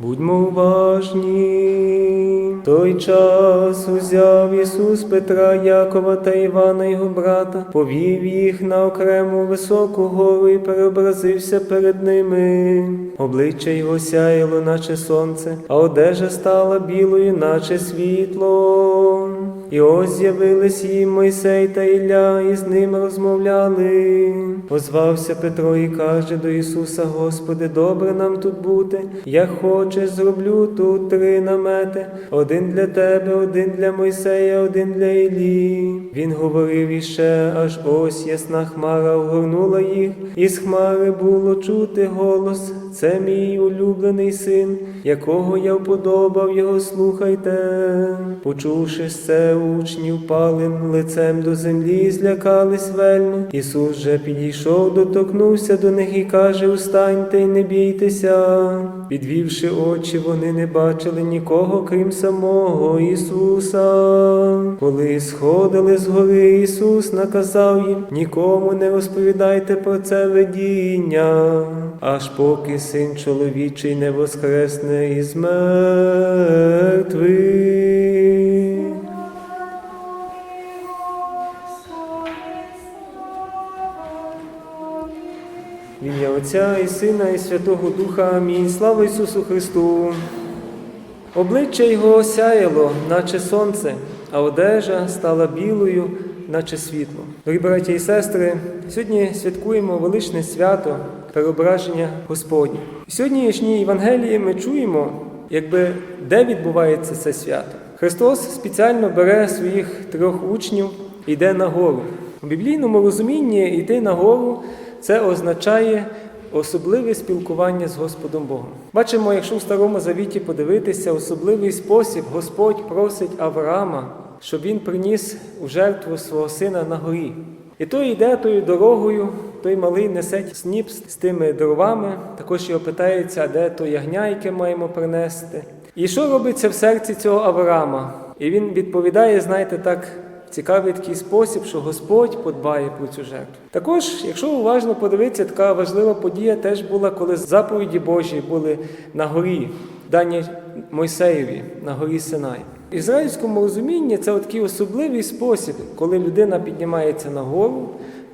Будьмо уважні. Той час узяв Ісус Петра, Якова та Івана його брата, повів їх на окрему високу гору і переобразився перед ними. Обличчя його сяяло, наче сонце, а одежа стала білою, наче світло. І ось з'явились їм Мойсей та Ілля, і з ним розмовляли. Озвався Петро і каже до Ісуса: Господи, добре нам тут бути. Як хочеш, зроблю тут три намети: один для тебе, один для Мойсея, один для Іллі. Він говорив іще, аж ось ясна хмара огорнула їх, і з хмари було чути голос. Це мій улюблений син, якого я вподобав, його слухайте. Почувши це, учні впали лицем до землі злякались вельми. Ісус же підійшов, доторкнувся до них і каже: Устаньте й не бійтеся. Підвівши очі, вони не бачили нікого, крім самого Ісуса. Коли сходили з гори, Ісус наказав їм: нікому не розповідайте про це видіння, аж поки син чоловічий не воскресне із мертвих. Отця і Сина, і Святого Духа. Амінь. Слава Ісусу Христу! Обличчя Його сяяло, наче сонце, а одежа стала білою, наче світло. Дорогі браті і сестри, сьогодні святкуємо величне свято переображення Господнє. В сьогоднішній Євангелії ми чуємо, якби де відбувається це свято. Христос спеціально бере своїх трьох учнів і йде на гору. У біблійному розумінні йти на гору це означає особливе спілкування з Господом Богом. Бачимо, якщо в Старому Завіті подивитися, особливий спосіб Господь просить Авраама, щоб він приніс у жертву свого сина на горі. І той йде тою дорогою, той малий несе сніп з тими дровами, також його питається, де то ягня, яке маємо принести. І що робиться в серці цього Авраама? І він відповідає, знаєте, так цікавий такий спосіб, що Господь подбає про цю жертву. Також, якщо уважно подивитися, така важлива подія теж була, коли заповіді Божі були на горі, дані Мойсеєві, на горі Синай. В ізраїльському розумінні це такий особливий спосіб, коли людина піднімається на гору,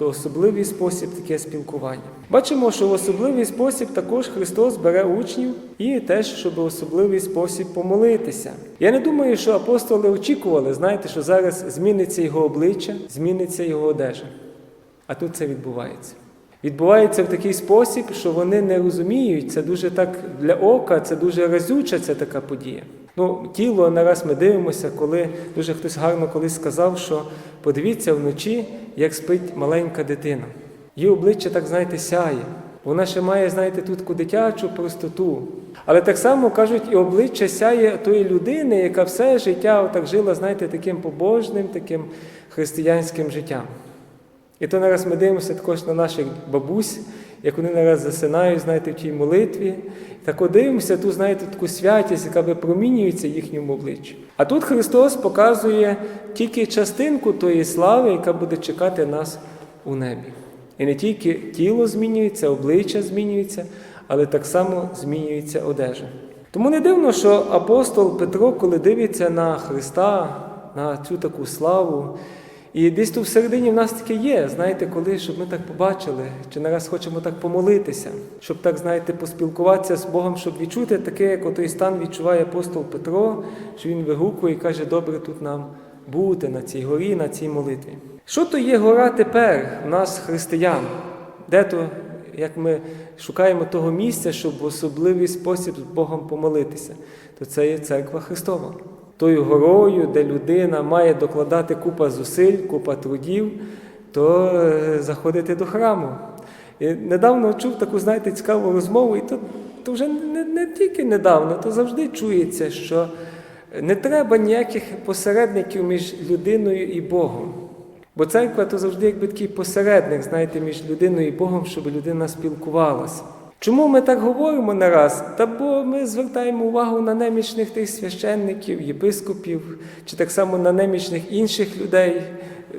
то особливий спосіб таке спілкування. Бачимо, що в особливий спосіб також Христос бере учнів і теж, щоб особливий спосіб помолитися. Я не думаю, що апостоли очікували, знаєте, що зараз зміниться його обличчя, зміниться його одежа. А тут це відбувається. Відбувається в такий спосіб, що вони не розуміють, це дуже так для ока, це дуже разюча ця така подія. Ну, тіло нараз ми дивимося, коли дуже хтось гарно колись сказав, що подивіться вночі, як спить маленька дитина. Її обличчя, так знаєте, сяє. Вона ще має, знаєте, тут таку дитячу простоту. Але так само кажуть, і обличчя сяє тої людини, яка все життя отак жила, знаєте, таким побожним, таким християнським життям. І то нараз ми дивимося також на наших бабусь, як вони нараз засинають, знаєте, в тій молитві. Так дивимося ту, знаєте, таку святість, яка випромінюється їхньому обличчю. А тут Христос показує тільки частинку тої слави, яка буде чекати нас у небі. І не тільки тіло змінюється, обличчя змінюється, але так само змінюється одежа. Тому не дивно, що апостол Петро, коли дивиться на Христа, на цю таку славу, і десь тут всередині в нас таке є, знаєте, коли, щоб ми так побачили, чи нараз хочемо так помолитися, щоб так, знаєте, поспілкуватися з Богом, щоб відчути таке, як той стан відчуває апостол Петро, що він вигукує і каже, добре тут нам бути на цій горі, на цій молитві. Що то є гора тепер у нас, християн? Де то, як ми шукаємо того місця, щоб в особливий спосіб з Богом помолитися, то це є церква Христова тою горою, де людина має докладати купа зусиль, купа трудів, то е, заходити до храму. І недавно чув таку, знаєте, цікаву розмову, і то, то вже не, не тільки недавно, то завжди чується, що не треба ніяких посередників між людиною і Богом. Бо церква то завжди якби такий посередник, знаєте, між людиною і Богом, щоб людина спілкувалася. Чому ми так говоримо не раз? Та бо ми звертаємо увагу на немічних тих священників, єпископів, чи так само на немічних інших людей,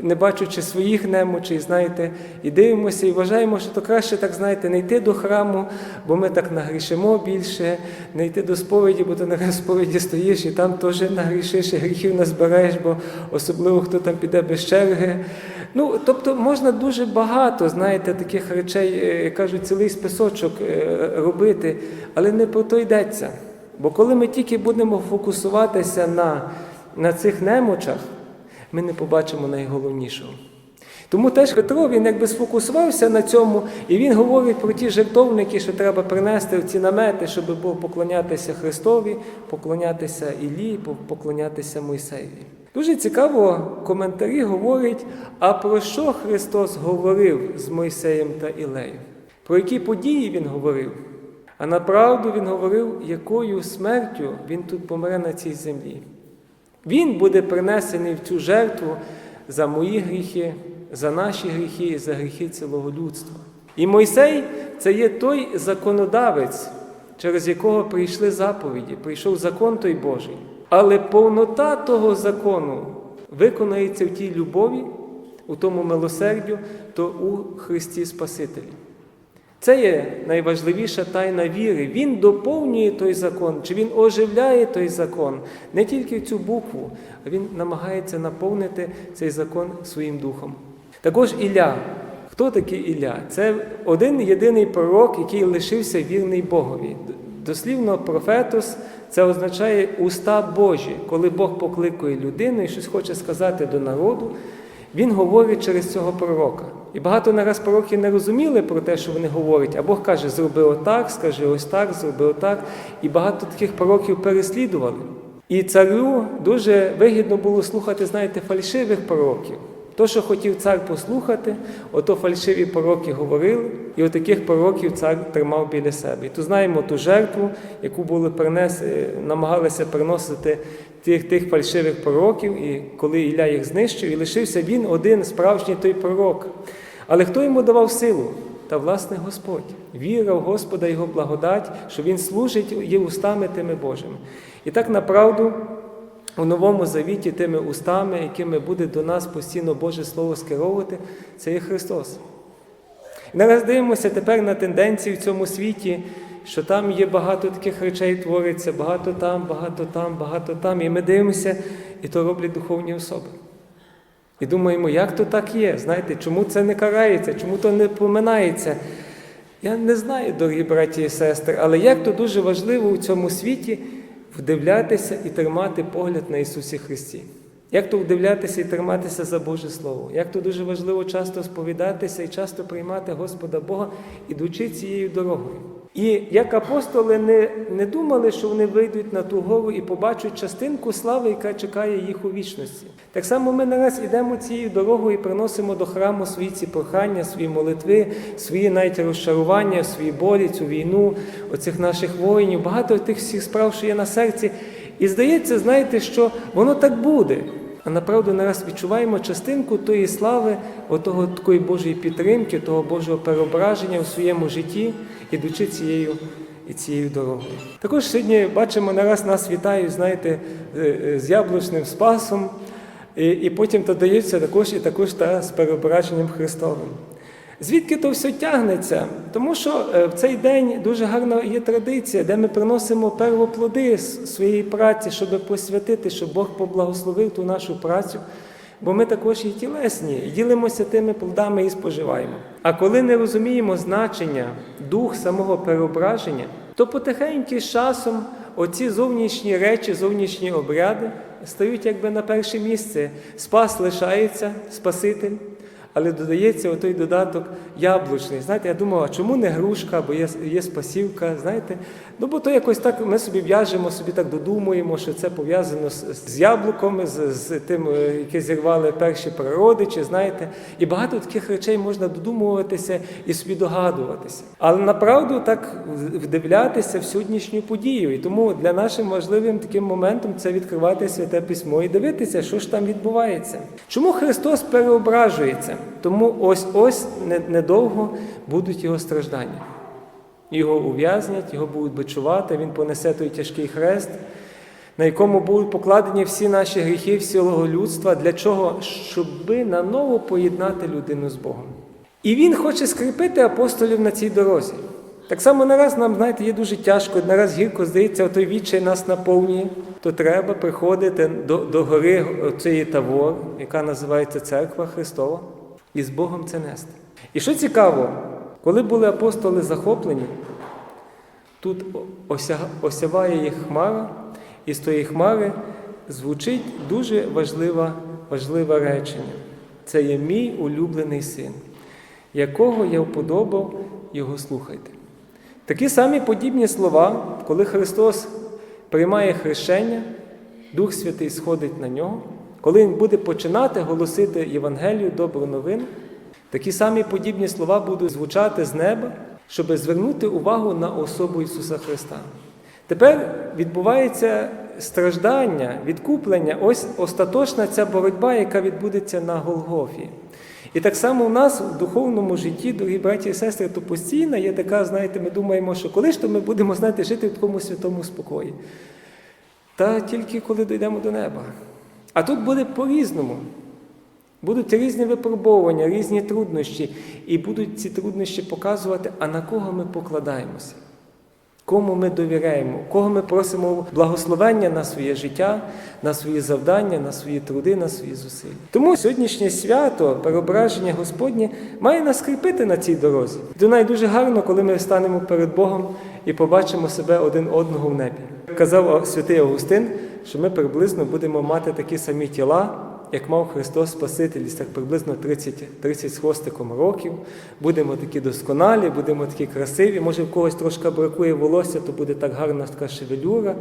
не бачучи своїх немочей, знаєте, і дивимося, і вважаємо, що то краще, так знаєте, не йти до храму, бо ми так нагрішимо більше, не йти до сповіді, бо ти на сповіді стоїш і там теж нагрішиш, і гріхів назбереш, бо особливо хто там піде без черги. Ну, тобто можна дуже багато, знаєте, таких речей, е, кажуть, цілий списочок е, робити, але не про то йдеться. Бо коли ми тільки будемо фокусуватися на, на цих немочах, ми не побачимо найголовнішого. Тому теж Петро він якби сфокусувався на цьому, і він говорить про ті жертовники, що треба принести в ці намети, щоб було поклонятися Христові, поклонятися Іллі, поклонятися Мойсеєві. Дуже цікаво, коментарі говорять, а про що Христос говорив з Мойсеєм та Ілею? Про які події Він говорив? А направду Він говорив, якою смертю Він тут помре на цій землі. Він буде принесений в цю жертву за мої гріхи, за наші гріхи і за гріхи цілого людства. І Мойсей це є той законодавець, через якого прийшли заповіді, прийшов закон той Божий. Але повнота того закону виконається в тій любові, у тому милосердю, то у Христі Спасителі. Це є найважливіша тайна віри. Він доповнює той закон, чи він оживляє той закон, не тільки цю букву, а він намагається наповнити цей закон своїм духом. Також Ілля. Хто такий Ілля? Це один єдиний пророк, який лишився вірний Богові. Дослівно профетус це означає уста Божі, коли Бог покликує людину і щось хоче сказати до народу. Він говорить через цього пророка. І багато нараз пророки не розуміли про те, що вони говорять, а Бог каже, зроби отак, скажи ось так, зроби отак. І багато таких пророків переслідували. І царю дуже вигідно було слухати, знаєте, фальшивих пророків. То, що хотів цар послухати, ото фальшиві пророки говорили, і отаких пророків цар тримав біля себе. І то знаємо ту жертву, яку були принес, намагалися приносити тих тих фальшивих пророків, і коли Ілля їх знищив, і лишився він один справжній той пророк. Але хто йому давав силу? Та власне Господь. Віра в Господа Його благодать, що Він служить є устами тими Божими. І так направду. У новому завіті тими устами, якими буде до нас постійно Боже Слово скеровувати, це є Христос. І нараз дивимося тепер на тенденції в цьому світі, що там є багато таких речей твориться, багато там, багато там, багато там. І ми дивимося, і то роблять духовні особи. І думаємо, як то так є? Знаєте, чому це не карається, чому то не поминається? Я не знаю, дорогі браті і сестри, але як то дуже важливо у цьому світі вдивлятися і тримати погляд на Ісусі Христі. Як то вдивлятися і триматися за Боже Слово, як то дуже важливо часто сповідатися і часто приймати Господа Бога, ідучи цією дорогою. І як апостоли не, не думали, що вони вийдуть на ту гору і побачать частинку слави, яка чекає їх у вічності. Так само ми нараз йдемо цією дорогою і приносимо до храму свої ці прохання, свої молитви, свої навіть розчарування, свої болі, цю війну, оцих наших воїнів, багато тих всіх справ, що є на серці. І здається, знаєте, що воно так буде. А направду нараз відчуваємо частинку тої слави, отого такої Божої підтримки, того Божого переображення у своєму житті, ідучи цією і цією дорогою. Також сьогодні бачимо, нараз нас вітають, знаєте, з яблучним спасом, і, і потім додається також і також та з переображенням Христовим. Звідки то все тягнеться? Тому що в цей день дуже гарна є традиція, де ми приносимо первоплоди своєї праці, щоб посвятити, щоб Бог поблагословив ту нашу працю. Бо ми також є тілесні, ділимося тими плодами і споживаємо. А коли не розуміємо значення, дух самого переображення, то потихеньку з часом оці зовнішні речі, зовнішні обряди стають якби на перше місце. Спас лишається, Спаситель. Але додається отой додаток яблучний. Знаєте, я думав, а чому не грушка, бо є є спасівка, знаєте? Ну, бо то якось так ми собі в'яжемо, собі так додумуємо, що це пов'язано з, з яблуком, з, з тим, яке зірвали перші прародичі, знаєте. І багато таких речей можна додумуватися і собі догадуватися. Але направду так вдивлятися в сьогоднішню подію. І тому для нашим важливим таким моментом це відкривати святе письмо і дивитися, що ж там відбувається. Чому Христос переображується? Тому ось ось недовго будуть його страждання. Його ув'язнять, його будуть бичувати, він понесе той тяжкий хрест. на якому будуть покладені всі наші гріхи всього людства, для чого? Щоби наново поєднати людину з Богом. І він хоче скріпити апостолів на цій дорозі. Так само нараз нам, знаєте, є дуже тяжко, нараз гірко здається, той відчай нас наповнює, то треба приходити до, до гори цієї Тавор, яка називається Церква Христова, і з Богом це нести. І що цікаво, коли були апостоли захоплені, тут ося, осяває їх хмара, і з тої хмари звучить дуже важливе, важливе речення. Це є мій улюблений син, якого я вподобав, його слухайте. Такі самі подібні слова, коли Христос приймає хрещення, Дух Святий сходить на нього, коли Він буде починати голосити Євангелію, добру новину, такі самі подібні слова будуть звучати з неба, щоб звернути увагу на особу Ісуса Христа. Тепер відбувається страждання, відкуплення, ось остаточна ця боротьба, яка відбудеться на Голгофі. І так само у нас в духовному житті, дорогі браті і сестри, то постійно є така, знаєте, ми думаємо, що коли ж то ми будемо знаєте, жити в такому святому спокої. Та тільки коли дійдемо до неба. А тут буде по-різному. Будуть різні випробовування, різні труднощі, і будуть ці труднощі показувати, а на кого ми покладаємося. Кому ми довіряємо, кого ми просимо благословення на своє життя, на свої завдання, на свої труди, на свої зусилля. Тому сьогоднішнє свято, переображення Господнє, має нас скріпити на цій дорозі. До нас дуже гарно, коли ми станемо перед Богом і побачимо себе один одного в небі. Казав святий Августин, що ми приблизно будемо мати такі самі тіла як мав Христос Спаситель, так приблизно 30 30 з хвостиком років. Будемо такі досконалі, будемо такі красиві. Може, в когось трошки бракує волосся, то буде так гарна така шевелюра.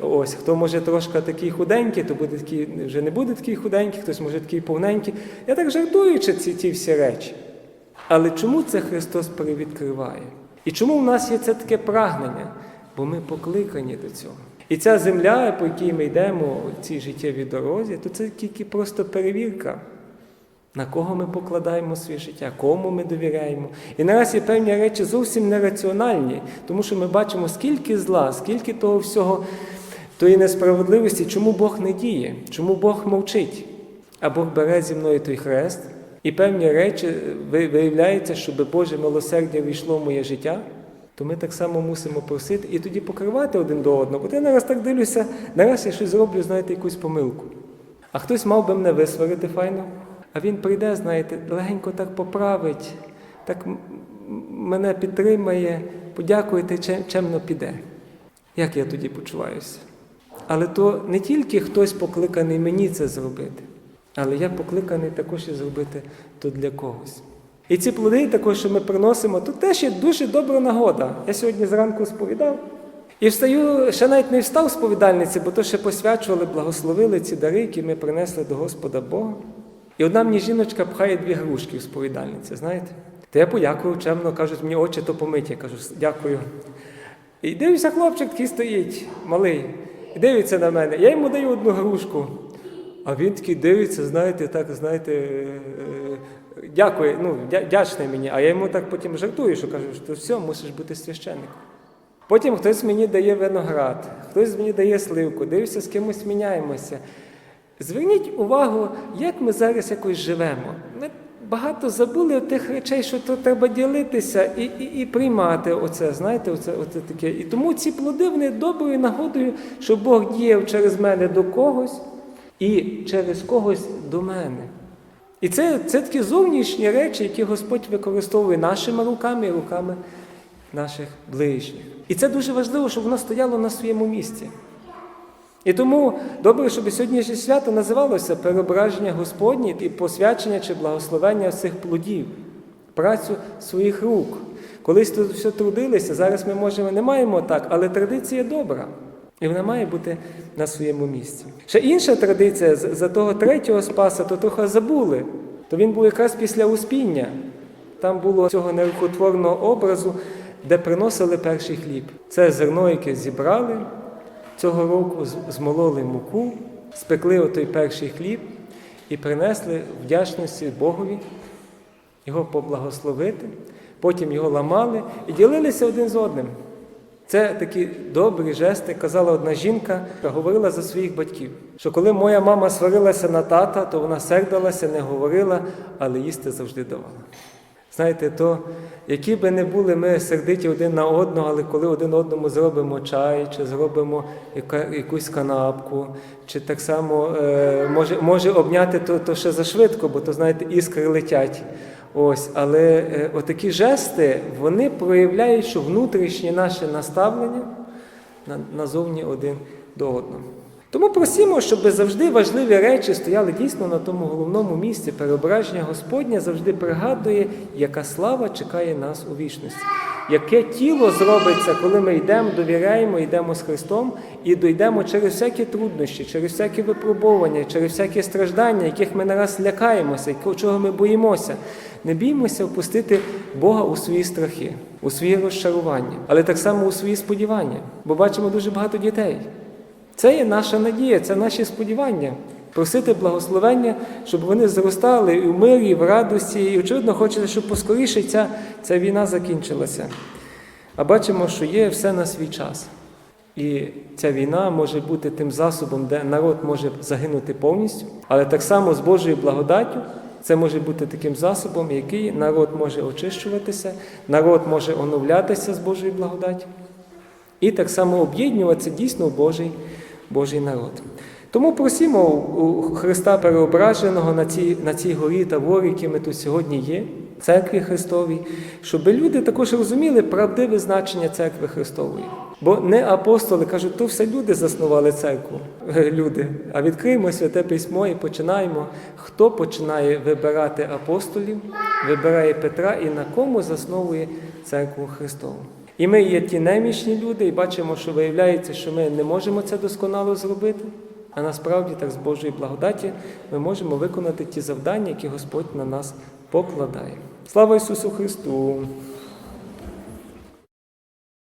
Ось, Хто може трошки такий худенький, то буде такий, вже не буде такий худенький, хтось може такий повненький. Я так жартуючи ці, ці всі речі. Але чому це Христос перевідкриває? І чому в нас є це таке прагнення? Бо ми покликані до цього. І ця земля, по якій ми йдемо в цій життєвій дорозі, то це тільки просто перевірка, на кого ми покладаємо своє життя, кому ми довіряємо. І нараз є певні речі зовсім нераціональні, тому що ми бачимо, скільки зла, скільки того всього, тої несправедливості, чому Бог не діє, чому Бог мовчить. А Бог бере зі мною той хрест, і певні речі виявляється, щоб Боже милосердя війшло в моє життя то ми так само мусимо просити і тоді покривати один до одного. Бо я нараз так дивлюся, нараз я щось зроблю, знаєте, якусь помилку. А хтось мав би мене висварити файно, а він прийде, знаєте, легенько так поправить, так мене підтримає, подякуєте, чемно піде. Як я тоді почуваюся? Але то не тільки хтось покликаний мені це зробити, але я покликаний також і зробити то для когось. І ці плоди, також, що ми приносимо, то теж є дуже добра нагода. Я сьогодні зранку сповідав. І встаю, ще навіть не встав сповідальниці, бо то ще посвячували, благословили ці дари, які ми принесли до Господа Бога. І одна мені жіночка пхає дві грушки в сповідальниці, знаєте? То я подякував чемно, кажуть, мені очі то помиті. Я кажу, дякую. І дивлюся, хлопчик такий стоїть, малий, і дивиться на мене. Я йому даю одну грушку. А він такий дивиться, знаєте, так, знаєте, е, дякує, ну, вдячний мені, а я йому так потім жартую, що кажу, що все, мусиш бути священником. Потім хтось мені дає виноград, хтось мені дає сливку, дивлюся, з кимось міняємося. Зверніть увагу, як ми зараз якось живемо. Ми багато забули тих речей, що то треба ділитися і і, і приймати оце, знаєте, оце, оце таке. І тому ці плоди вони доброю нагодою, що Бог діяв через мене до когось і через когось до мене. І це це такі зовнішні речі, які Господь використовує нашими руками і руками наших ближніх. І це дуже важливо, щоб воно стояло на своєму місці. І тому добре, щоб сьогоднішнє свято називалося переображення Господнє і посвячення чи благословення цих плодів, працю своїх рук. Колись тут все трудилися, зараз ми можемо не маємо так, але традиція добра. І вона має бути на своєму місці. Ще інша традиція за того третього спаса, то трохи забули. То він був якраз після успіння. Там було цього нерухотворного образу, де приносили перший хліб. Це зерно, яке зібрали цього року, змололи муку, спекли отой перший хліб і принесли вдячності Богові, його поблагословити, потім його ламали і ділилися один з одним. Це такі добрі жести. Казала одна жінка, яка говорила за своїх батьків. Що коли моя мама сварилася на тата, то вона сердилася, не говорила, але їсти завжди давала. Знаєте, то які би не були ми сердиті один на одного, але коли один одному зробимо чай, чи зробимо яка, якусь канапку, чи так само е, може, може обняти, то, то ще зашвидко, бо то, знаєте, іскри летять. Ось, але е, отакі жести, вони проявляють, що внутрішнє наше наставлення на- назовні один до одного. Тому просимо, щоб завжди важливі речі стояли дійсно на тому головному місці. Переображення Господнє завжди пригадує, яка слава чекає нас у вічності. Яке тіло зробиться, коли ми йдемо, довіряємо, йдемо з Христом і дійдемо через всякі труднощі, через всякі випробування, через всякі страждання, яких ми нараз лякаємося, чого ми боїмося. Не біймося впустити Бога у свої страхи, у свої розчарування, але так само у свої сподівання. Бо бачимо дуже багато дітей. Це є наша надія, це наші сподівання. Просити благословення, щоб вони зростали і в мирі, і в радості, і очевидно, хочеться, щоб поскоріше ця, ця війна закінчилася. А бачимо, що є все на свій час. І ця війна може бути тим засобом, де народ може загинути повністю, але так само з Божою благодаттю це може бути таким засобом, який народ може очищуватися, народ може оновлятися з Божою благодаттю. І так само об'єднуватися дійсно Божий, Божий народ. Тому просимо у Христа Переображеного на цій, на цій горі Тавор, які ми тут сьогодні є, церкві Христовій, щоб люди також розуміли правдиве значення церкви Христової. Бо не апостоли кажуть, то все люди заснували церкву, е, люди. А відкриємо святе письмо і починаємо. Хто починає вибирати апостолів, вибирає Петра і на кому засновує церкву Христову. І ми є ті немічні люди, і бачимо, що виявляється, що ми не можемо це досконало зробити. А насправді, так з Божої благодаті, ми можемо виконати ті завдання, які Господь на нас покладає. Слава Ісусу Христу!